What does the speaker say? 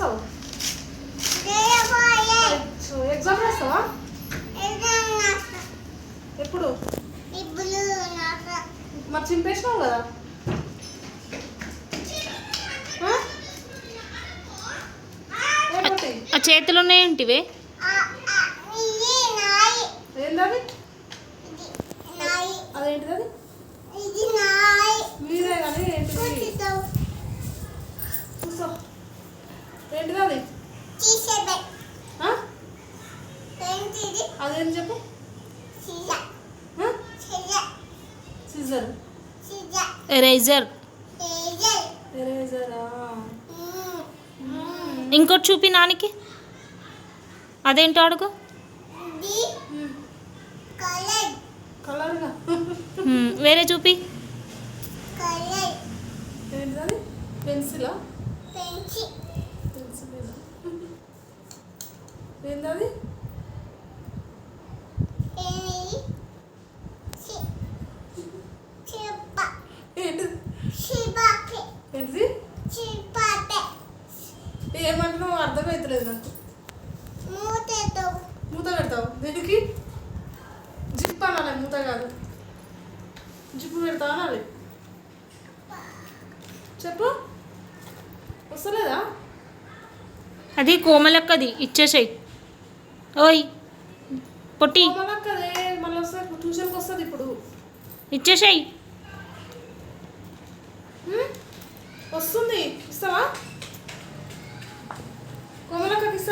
రాస్తావు exam రాస్తావా ఎప్పుడు మరి చింపేసినావు కదా ఆ? చేతులు ఉన్నాయేంటివే అదేంటిది అది ఏంటిది అది? ఆ? అదేంటి చెప్పు. సిజర్. ఎరేజర్. ఇంకోటి చూపి నానికి. అదేంటో అడుగు. వేరే చూపి. అది? పెన్సిలా? పెన్సిల్. ఏంటది ఏంటిది ఏంటిది? ఏమంటున్నావు అర్థమవుతలేదు నాకు. మూత పెడతావు. దీనికి? జిప్ అనాలి మూత కాదు. జిప్పు పెడతావు అనాలి. చెప్పు. వస్తలేదా? అది కోమలక్కది. ఇచ్చేసేయి. ఓయ్ పొట్టి. ఇచ్చేసేయి? వస్తుంది ఇస్తావా?